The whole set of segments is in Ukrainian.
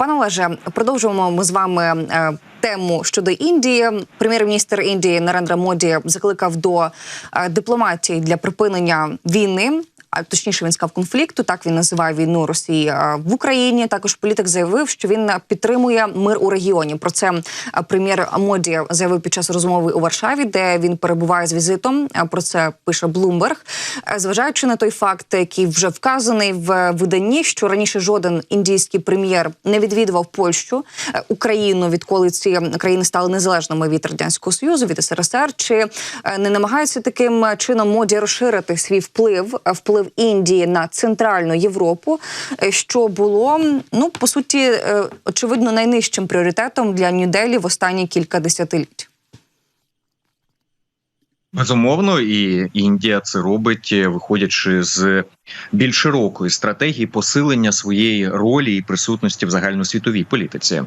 Пане Олеже, продовжуємо ми з вами е, тему щодо Індії. Прем'єр-міністр Індії Нарендра Моді закликав до е, дипломатії для припинення війни. А точніше він сказав конфлікту. Так він називає війну Росії в Україні. Також політик заявив, що він підтримує мир у регіоні. Про це прем'єр Моді заявив під час розмови у Варшаві, де він перебуває з візитом. Про це пише Блумберг. Зважаючи на той факт, який вже вказаний в виданні, що раніше жоден індійський прем'єр не відвідував Польщу, Україну, відколи ці країни стали незалежними від радянського союзу, від СРСР, чи не намагаються таким чином моді розширити свій вплив, е, вплив Індії на центральну Європу, е, що було ну по суті е, очевидно найнижчим пріоритетом для Нью-Делі в останні кілька десятиліть. Безумовно, і Індія це робить, е, виходячи з більш широкої стратегії посилення своєї ролі і присутності в загальносвітовій політиці.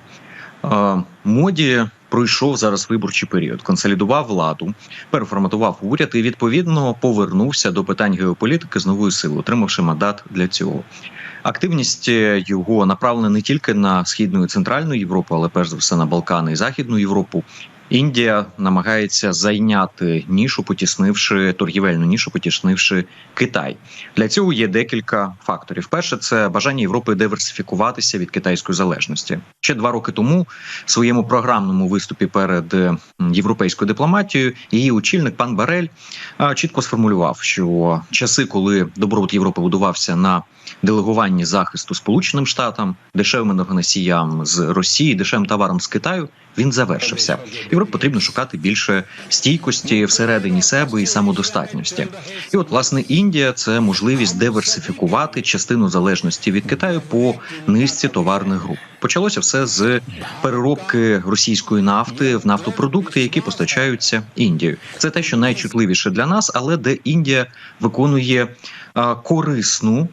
Моді пройшов зараз виборчий період, консолідував владу, переформатував уряд і відповідно повернувся до питань геополітики з новою силою, отримавши мандат для цього. Активність е, його направлена не тільки на східну і центральну Європу, але перш за все на Балкани і Західну Європу. Індія намагається зайняти нішу, потіснивши торгівельну нішу, потіснивши Китай. Для цього є декілька факторів. Перше, це бажання Європи диверсифікуватися від китайської залежності. Ще два роки тому в своєму програмному виступі перед європейською дипломатією її очільник пан Барель чітко сформулював, що часи, коли добробут Європи будувався на делегуванні захисту Сполученим Штатам, дешевим енергоносіям з Росії, дешевим товаром з Китаю, він завершився. Європі потрібно шукати більше стійкості всередині себе і самодостатності. І от власне Індія це можливість диверсифікувати частину залежності від Китаю по низці товарних груп. Почалося все з переробки російської нафти в нафтопродукти, які постачаються Індією. Це те, що найчутливіше для нас, але де Індія виконує корисну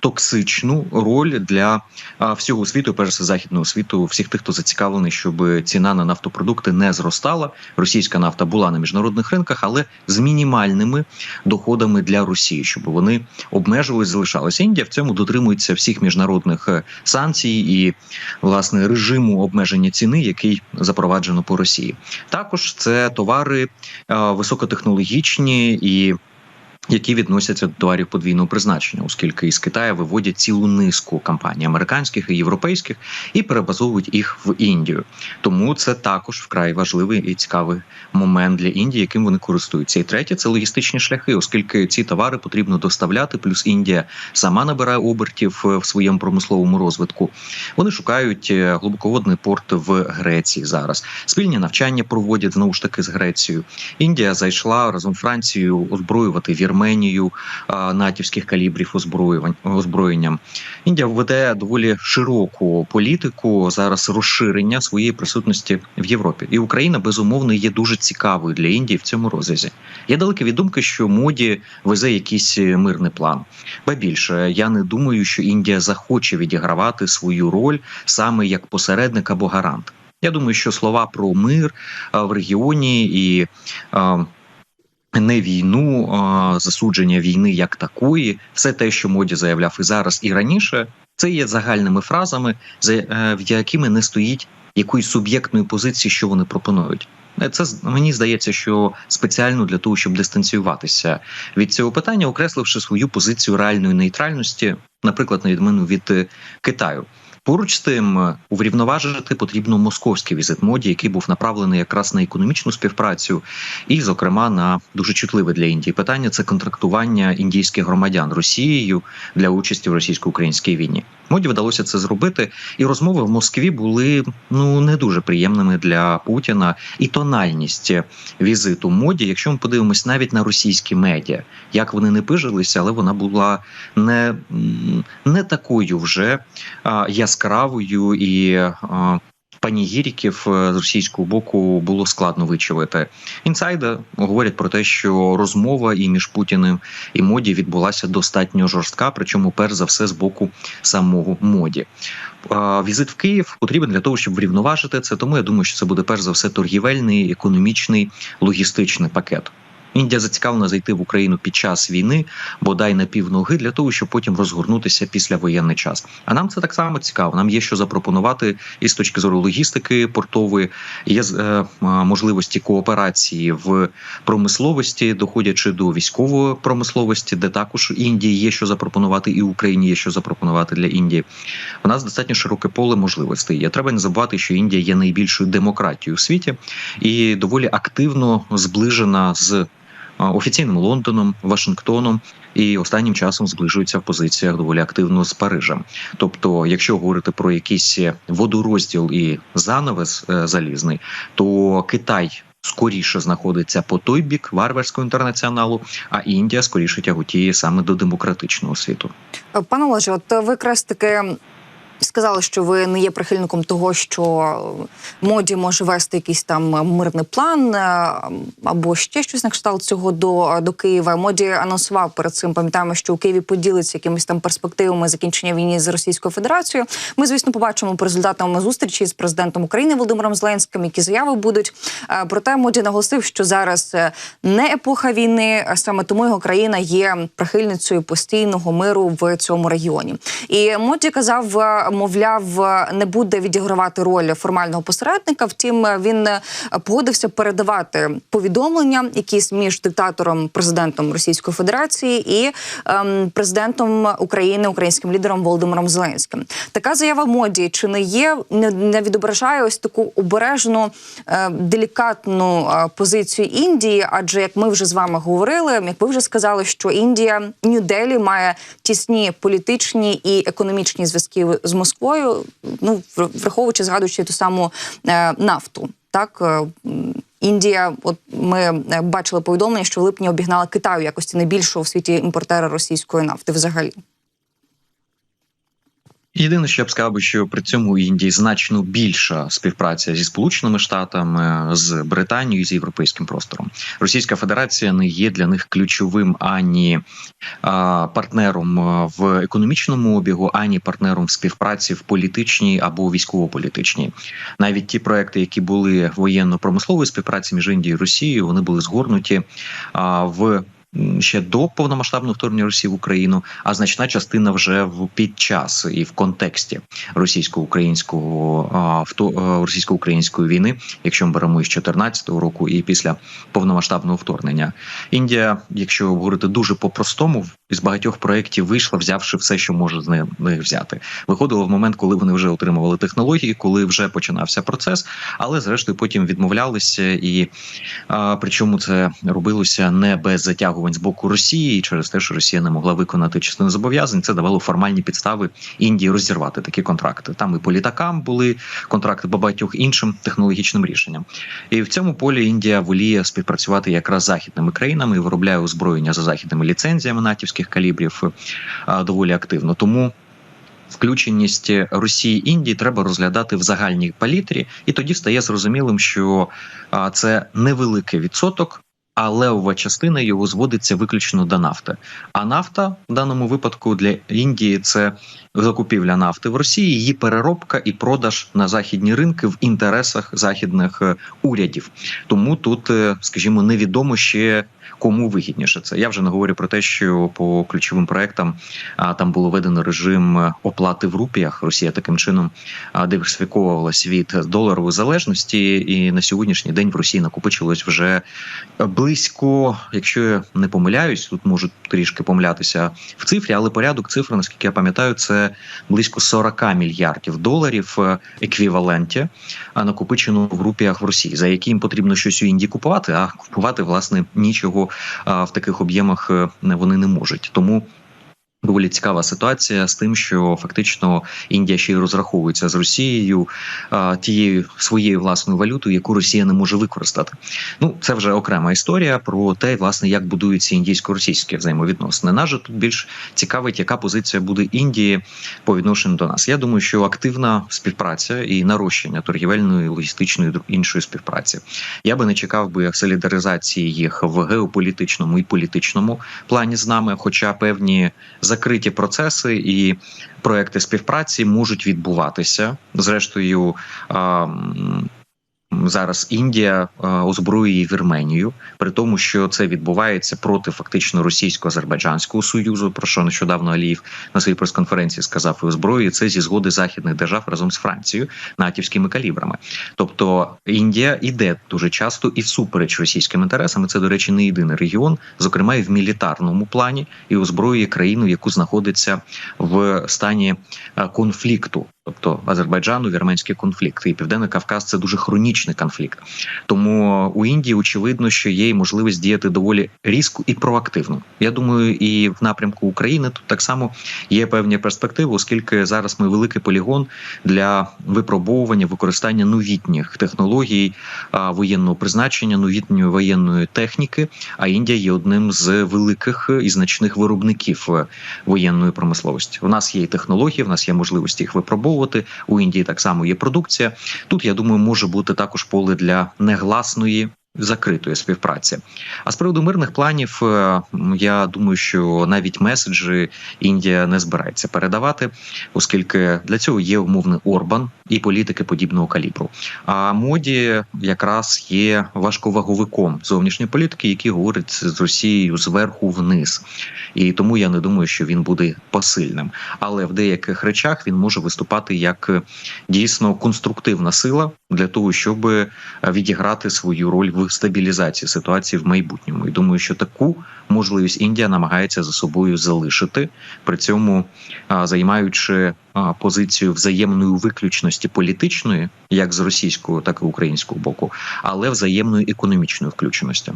токсичну роль для всього світу, перш за західного світу, всіх тих, хто зацікавлений, щоб ціна на нафтопродукти не зростала. Російська нафта була на міжнародних ринках, але з мінімальними доходами для Росії, щоб вони обмежувались, залишалися. Індія в цьому дотримується всіх міжнародних е, санкцій і власне режиму обмеження ціни, який запроваджено по Росії. Також це товари е, високотехнологічні і. Які відносяться до товарів подвійного призначення, оскільки із Китаю виводять цілу низку компаній американських і європейських і перебазовують їх в Індію. Тому це також вкрай важливий і цікавий момент для Індії, яким вони користуються. І третє це логістичні шляхи, оскільки ці товари потрібно доставляти. Плюс Індія сама набирає обертів е, в своєму промисловому розвитку. Вони шукають е, глибоководний порт в Греції зараз. Спільні навчання проводять знову ж таки з Грецією. Індія зайшла разом з Францією озброювати Вірменію а, натівських калібрів озброєнням. Індія веде доволі широку політику зараз розширення своєї присутності в Європі. І Україна безумовно є дуже цікавою для Індії в цьому розрізі. Я далекий від думки, що моді везе якийсь мирний план. Ба більше я не думаю, що Індія захоче відігравати свою роль саме як посередник або гарант. Я думаю, що слова про мир в регіоні і не війну, засудження війни як такої, все те, що моді заявляв і зараз, і раніше, це є загальними фразами, за е, якими не стоїть якоїсь суб'єктної позиції, що вони пропонують. Е, Це мені здається, що спеціально для того, щоб дистанціюватися від цього питання, окресливши свою позицію реальної нейтральності, наприклад, на відміну від е, Китаю. Поруч з тим, е, уврівноважити потрібно московський візит моді, який був направлений якраз на економічну співпрацю, і, зокрема, на дуже чутливе для Індії питання це контрактування індійських громадян Росією для участі в російсько-українській війні. Моді вдалося це зробити, і розмови в Москві були ну не дуже приємними для Путіна. І тональність візиту моді, якщо ми подивимось навіть на російські медіа, як вони не пижилися, але вона була не, не такою вже а, яскравою і. Панігіріків е, з російського боку було складно вичавити. Інсайди говорять про те, що розмова і між Путіним і моді відбулася достатньо жорстка, причому перш за все з боку самого моді. Візит в Київ потрібен для того, щоб врівноважити це. Тому я думаю, що це буде перш за все торгівельний, економічний, логістичний пакет. Індія зацікавлена зайти в Україну під час війни, бодай на півноги, для того, щоб потім розгорнутися після воєнний час. А нам це так само цікаво. Нам є що запропонувати і з точки зору логістики портової, є е, можливості кооперації в промисловості, доходячи до військової промисловості, де також Індії є що запропонувати, і Україні є що запропонувати для Індії. У нас достатньо широке поле можливостей. Я треба не забувати, що Індія є найбільшою демократією у світі і доволі активно зближена з офіційним Лондоном, Вашингтоном і останнім часом зближується в позиціях доволі активно з Парижем. Тобто, якщо говорити про якийсь водорозділ і занавес е, залізний, то Китай. Скоріше знаходиться по той бік варварського інтернаціоналу, а Індія скоріше тяготіє саме до демократичного світу. Пане Олеже, от ви якраз таки сказали, що ви не є прихильником того, що моді може вести якийсь там мирний план е, або ще щось на кшталт цього до до Києва. Моді анонсував перед цим. Пам'ятаємо, що у Києві поділиться якимись там перспективами закінчення війни з Російською Федерацією. Ми, звісно, побачимо по результатам зустрічі з президентом України Володимиром Зеленським, які заяви будуть. Е, проте моді наголосив, що зараз е, не епоха війни, а саме тому його країна є прихильницею постійного миру в цьому регіоні. І моді казав мовляв, не буде відігравати роль формального посередника. Втім, він погодився передавати повідомлення, якісь між диктатором, президентом Російської Федерації і ем, президентом України, українським лідером Володимиром Зеленським. Така заява моді чи не є, не, не відображає ось таку обережну е, делікатну е, позицію Індії, адже як ми вже з вами говорили, як ви вже сказали, що Індія Нью-Делі має тісні політичні і економічні зв'язки з Москвою, ну враховуючи згадуючи ту саму е, нафту. Так е, Індія, от ми бачили повідомлення, що в липні обігнала Китаю якості найбільшого в світі імпортера російської нафти взагалі. Єдине, що я б сказав, що при цьому Індії значно більша співпраця зі Сполученими Штатами, з Британією з європейським простором. Російська Федерація не є для них ключовим ані партнером в економічному обігу, ані партнером в співпраці в політичній або військово-політичній. Навіть ті проекти, які були воєнно-промислової співпраці між Індією і Росією, вони були згорнуті в ще до повномасштабного вторгнення Росії в Україну, а значна частина вже в під час і в контексті російсько-українського російсько-української війни, якщо ми беремо із 2014 року і після повномасштабного вторгнення, Індія, якщо говорити дуже по-простому, із багатьох проєктів вийшла, взявши все, що може з них взяти. Виходило в момент, коли вони вже отримували технології, коли вже починався процес, але зрештою потім відмовлялися, і а, причому це робилося не без затягувань з боку Росії, через те, що Росія не могла виконати частину зобов'язань, це давало формальні підстави Індії розірвати такі контракти. Там і по літакам були контракти по багатьох іншим технологічним рішенням. І в цьому полі Індія воліє співпрацювати якраз з західними країнами і виробляє озброєння за західними ліцензіями натівських великих калібрів доволі активно. Тому включеність Росії Індії треба розглядати в загальній палітрі, і тоді стає зрозумілим, що це невеликий відсоток. А левова частина його зводиться виключно до нафти. А нафта в даному випадку для Індії це закупівля нафти в Росії, її переробка і продаж на західні ринки в інтересах західних е, урядів. Тому тут, е, скажімо, невідомо ще кому вигідніше це. Я вже не говорю про те, що по ключовим проектам там було введено режим оплати в рупіях. Росія таким чином диверсифіковувалась від доларової залежності, і на сьогоднішній день в Росії накопичилось вже близько, якщо я не помиляюсь, тут можуть трішки помилятися в цифрі, але порядок цифр, наскільки я пам'ятаю, це близько 40 мільярдів доларів е, еквіваленті, накопичено в рупіях в Росії, за які потрібно щось у Індії купувати, а купувати власне нічого в таких об'ємах е, вони не можуть. Тому Доволі цікава ситуація з тим, що фактично Індія ще й розраховується з Росією тією своєю власною валютою, яку Росія не може використати. Ну це вже окрема історія про те, власне, як будуються індійсько-російські взаємовідносини. Нас тут більш цікавить, яка позиція буде Індії по відношенню до нас. Я думаю, що активна співпраця і нарощення торгівельної, логістичної іншої співпраці. Я би не чекав би солідаризації їх в геополітичному і політичному плані з нами, хоча певні закриті процеси і проекти співпраці можуть відбуватися. Зрештою, зараз Індія е, озброює Вірменію, при тому, що це відбувається проти фактично російсько-азербайджанського союзу, про що нещодавно Аліїв на своїй прес-конференції сказав і озброює це зі згоди західних держав разом з Францією натівськими калібрами. Тобто Індія іде дуже часто і всупереч російським інтересам. Це, до речі, не єдиний регіон, зокрема і в мілітарному плані, і озброює країну, яку знаходиться в стані е, конфлікту. Тобто Азербайджану вірменський конфлікт і Південний Кавказ це дуже хронічний конфлікт. Тому у Індії очевидно, що є можливість діяти доволі різко і проактивно. Я думаю, і в напрямку України тут так само є певні перспективи, оскільки зараз ми великий полігон для випробовування використання новітніх технологій воєнного призначення, новітньої воєнної техніки. А Індія є одним з великих і значних виробників е, воєнної промисловості. У нас є і технології, в нас є можливості їх випробовувати. У Індії так само є продукція. Тут я думаю, може бути також поле для негласної. Закритої співпраці. А з приводу мирних планів, е, я думаю, що навіть меседжі Індія не збирається передавати, оскільки для цього є умовний Орбан і політики подібного калібру. А моді якраз є важковаговиком зовнішньої політики, який говорить з Росією зверху вниз, і тому я не думаю, що він буде посильним. Але в деяких речах він може виступати як е, дійсно конструктивна сила для того, щоб е, відіграти свою роль в стабілізації ситуації в майбутньому. І думаю, що таку можливість Індія намагається за собою залишити, при цьому займаючи позицію взаємної виключності політичної, як з російського, так і українського боку, але взаємної економічної включеності.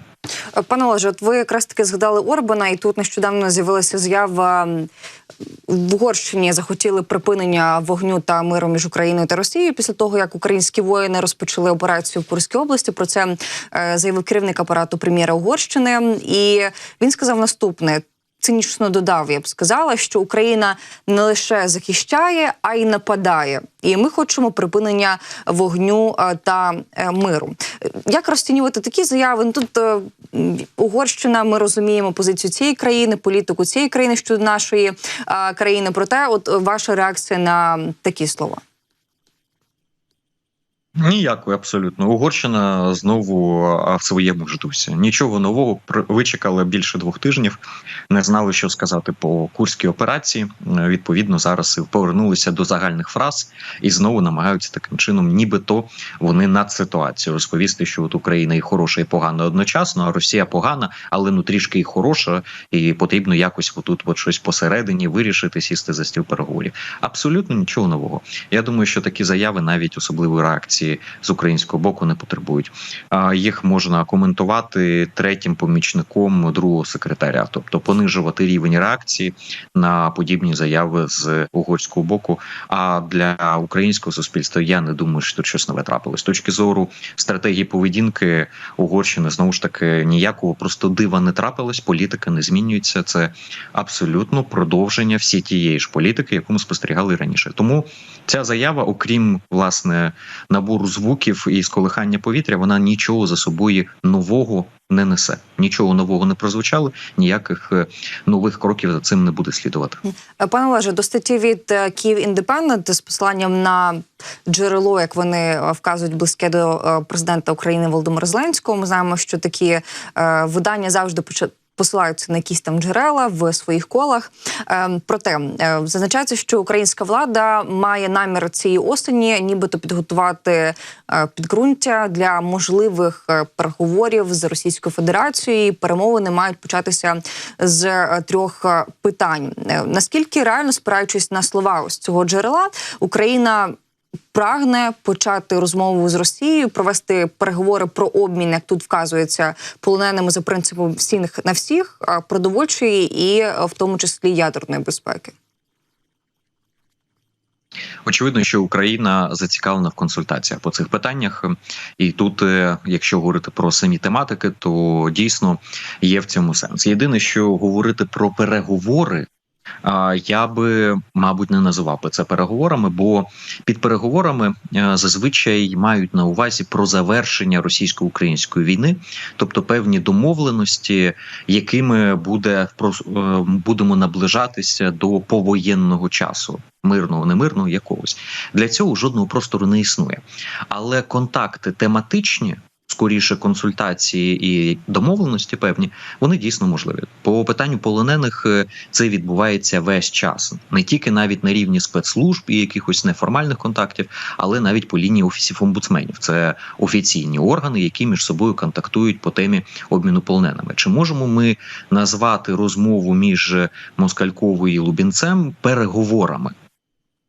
Пане Олеже, от ви якраз таки згадали Орбана, і тут нещодавно з'явилася заява м, в Угорщині. Захотіли припинення вогню та миру між Україною та Росією після того, як українські воїни розпочали операцію в Курській області. Про це е, заявив керівник апарату прем'єра Угорщини, і він сказав наступне. Цинічно додав, я б сказала, що Україна не лише захищає, а й нападає. І ми хочемо припинення вогню е, та е, миру. Як розцінювати такі заяви? Ну, Тут е, Угорщина, ми розуміємо позицію цієї країни, політику цієї країни щодо нашої країни. Проте, от ваша реакція на такі слова. Ніякої абсолютно Угорщина знову в своєму ж дусі. Нічого нового вичекали більше двох тижнів. Не знали, що сказати по курській операції. Е, Відповідно, зараз повернулися до загальних фраз і знову намагаються таким чином, нібито вони над ситуацією розповісти, що от Україна і хороша, і погана одночасно, а Росія погана, але ну трішки і хороша, і потрібно якось отут от щось посередині вирішити, сісти за стіл переговорів. Абсолютно нічого нового. Я думаю, що такі заяви навіть особливої реакції з українського боку не потребують. А їх можна коментувати третім помічником другого секретаря, тобто понижувати рівень реакції на подібні заяви з угорського боку. А для українського суспільства я не думаю, що тут щось нове трапилось. З точки зору стратегії поведінки Угорщини знову ж таки ніякого просто дива не трапилось. Політика не змінюється. Це абсолютно продовження всі тієї ж політики, яку ми спостерігали раніше. Тому ця заява, окрім власне набору звуків і сколихання повітря, вона нічого за собою нового не несе. Нічого нового не прозвучало, ніяких е, нових кроків за цим не буде слідувати. Е, Пане Олеже, до статті від е, Київ Індепендент з посиланням на джерело, як вони е, вказують, близьке до е, президента України Володимира Зеленського. Ми знаємо, що такі е, видання завжди Посилаються на якісь там джерела в своїх колах. Е, проте е, зазначається, що українська влада має намір цієї осені, нібито підготувати е, підґрунтя для можливих е, переговорів з Російською Федерацією. Перемовини мають початися з трьох питань. Наскільки реально спираючись на слова ось цього джерела, Україна прагне почати розмову з Росією, провести переговори про обмін, як тут вказується, полоненими за принципом всіх на всіх, продовольчої і в тому числі ядерної безпеки. Очевидно, що Україна зацікавлена в консультаціях по цих питаннях, і тут, е, якщо говорити про самі тематики, то дійсно є в цьому сенс. Єдине, що говорити про переговори Я би, мабуть, не називав би це переговорами, бо під переговорами е, зазвичай мають на увазі про завершення російсько-української війни, тобто певні домовленості, якими буде е, будемо наближатися до повоєнного часу, мирного, немирного якогось. Для цього жодного простору не існує. Але контакти тематичні. Скоріше консультації і домовленості певні вони дійсно можливі. По питанню полонених е, це відбувається весь час, не тільки навіть на рівні спецслужб і якихось неформальних контактів, але навіть по лінії офісів омбудсменів. Це офіційні органи, які між собою контактують по темі обміну полоненими. Чи можемо ми назвати розмову між Москальковою і Лубінцем переговорами?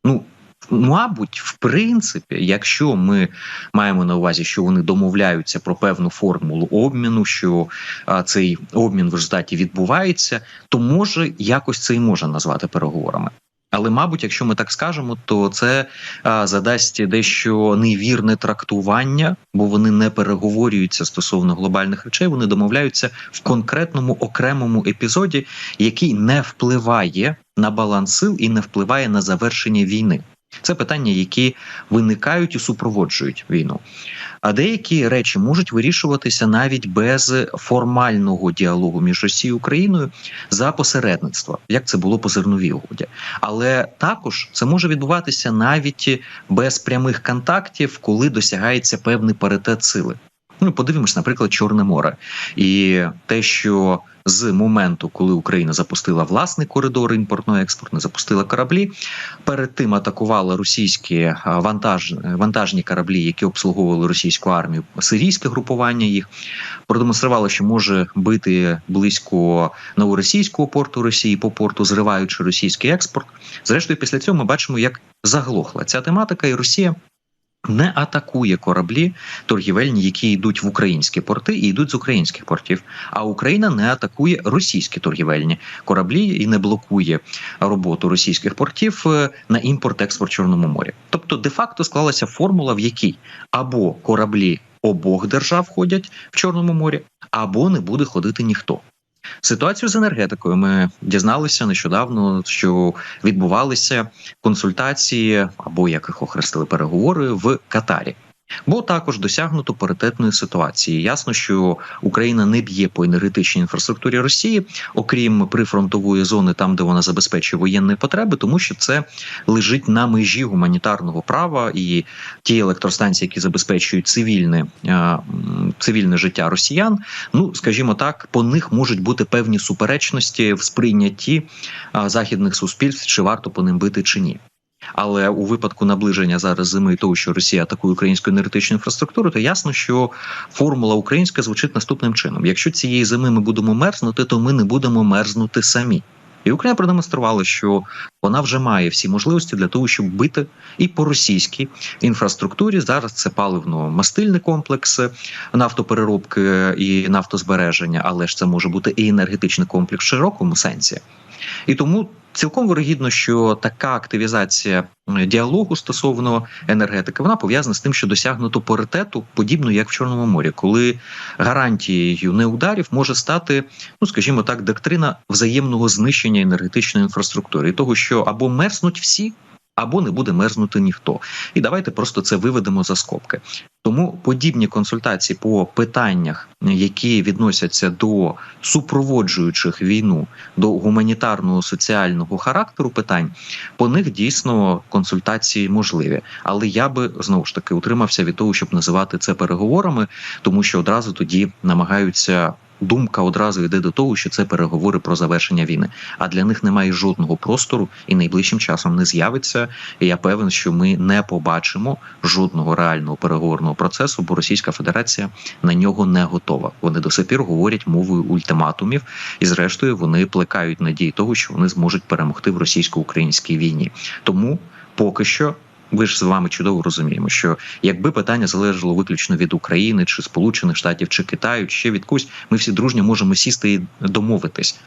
Ну. Мабуть, в принципі, якщо ми маємо на увазі, що вони домовляються про певну формулу обміну, що а, цей обмін в результаті відбувається, то може якось це і можна назвати переговорами. Але, мабуть, якщо ми так скажемо, то це а, задасть дещо невірне трактування, бо вони не переговорюються стосовно глобальних речей. Вони домовляються в конкретному окремому епізоді, який не впливає на баланс сил і не впливає на завершення війни. Це питання, які виникають і супроводжують війну. А деякі речі можуть вирішуватися навіть без формального діалогу між Росією і Україною за посередництва, як це було по зерновій угоді. Але також це може відбуватися навіть без прямих контактів, коли досягається певний паритет сили. Ну, подивимось, наприклад, Чорне море, і те, що з моменту, коли Україна запустила власний коридор імпортно-експортний, запустила кораблі, перед тим атакувала російські вантаж, вантажні кораблі, які обслуговували російську армію, сирійське групування їх продемонструвало, що може бити близько новоросійського порту Росії по порту, зриваючи російський експорт. Зрештою, після цього ми бачимо, як заглохла ця тематика, і Росія. Не атакує кораблі торгівельні, які йдуть в українські порти і йдуть з українських портів. А Україна не атакує російські торгівельні кораблі і не блокує роботу російських портів е, на імпорт-експорт Чорному морі. Тобто, де-факто склалася формула, в якій або кораблі обох держав ходять в Чорному морі, або не буде ходити ніхто. Ситуацію з енергетикою ми дізналися нещодавно, що відбувалися консультації або як їх охрестили переговори в Катарі. Бо також досягнуто паритетної ситуації. Ясно, що Україна не б'є по енергетичній інфраструктурі Росії, окрім прифронтової зони, там де вона забезпечує воєнні потреби, тому що це лежить на межі гуманітарного права і ті електростанції, які забезпечують цивільне, е, цивільне життя росіян. Ну скажімо так, по них можуть бути певні суперечності в сприйнятті е, західних суспільств, чи варто по ним бити чи ні. Але у випадку наближення зараз зими того, що Росія атакує українську енергетичну інфраструктуру, то ясно, що формула українська звучить наступним чином: якщо цієї зими ми будемо мерзнути, то ми не будемо мерзнути самі. І Україна продемонструвала, що вона вже має всі можливості для того, щоб бити і по російській інфраструктурі. Зараз це паливно-мастильний комплекс нафтопереробки і нафтозбереження, але ж це може бути і енергетичний комплекс в широкому сенсі. І тому цілком вирогідно, що така активізація діалогу стосовно енергетики вона пов'язана з тим, що досягнуто паритету, подібно як в Чорному морі, коли гарантією неударів може стати, ну скажімо так, доктрина взаємного знищення енергетичної інфраструктури, і того, що або мерзнуть всі. Або не буде мерзнути ніхто, і давайте просто це виведемо за скобки. Тому подібні консультації по питаннях, які відносяться до супроводжуючих війну, до гуманітарного соціального характеру питань, по них дійсно консультації можливі. Але я би знову ж таки утримався від того, щоб називати це переговорами, тому що одразу тоді намагаються. Думка одразу йде до того, що це переговори про завершення війни. А для них немає жодного простору і найближчим часом не з'явиться. І я певен, що ми не побачимо жодного реального переговорного процесу, бо Російська Федерація на нього не готова. Вони до сих пір говорять мовою ультиматумів, і зрештою вони плекають надії того, що вони зможуть перемогти в російсько-українській війні. Тому поки що. Ви ж з вами чудово розуміємо, що якби питання залежало виключно від України чи Сполучених Штатів чи Китаю, чи ще від когось, ми всі дружньо можемо сісти і домовитись.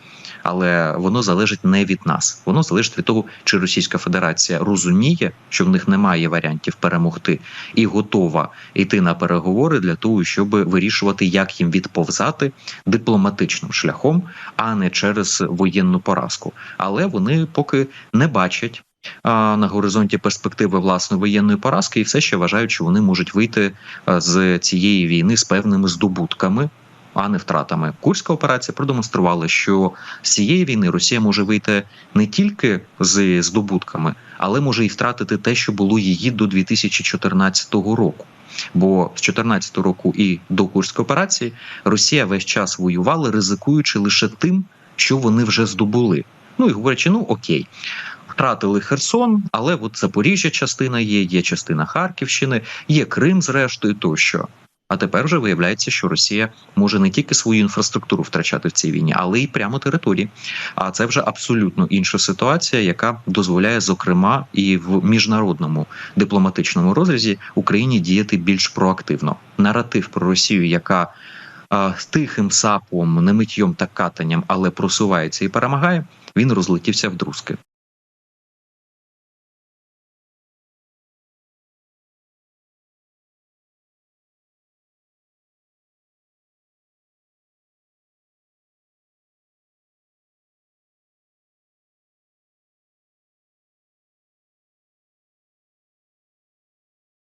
Але воно залежить не від нас. Воно залежить від того, чи Російська Федерація розуміє, що в них немає варіантів перемогти, і готова йти на переговори для того, щоб вирішувати, як їм відповзати дипломатичним шляхом, а не через воєнну поразку. Але вони поки не бачать. На горизонті перспективи власної воєнної поразки, і все ще вважають, що вони можуть вийти з цієї війни з певними здобутками, а не втратами. Курська операція продемонструвала, що з цієї війни Росія може вийти не тільки з здобутками, але може і втратити те, що було її до 2014 року. Бо з 2014 року і до Курської операції Росія весь час воювала, ризикуючи лише тим, що вони вже здобули. Ну і говорячи, ну окей. Втратили Херсон, але от Запоріжжя частина є, є частина Харківщини, є Крим, зрештою тощо. А тепер вже виявляється, що Росія може не тільки свою інфраструктуру втрачати в цій війні, але й прямо території. А це вже абсолютно інша ситуація, яка дозволяє, зокрема, і в міжнародному дипломатичному розрізі Україні діяти більш проактивно. Наратив про Росію, яка а, тихим сапом, не миттєм та катанням, але просувається і перемагає. Він розлетівся в друзки.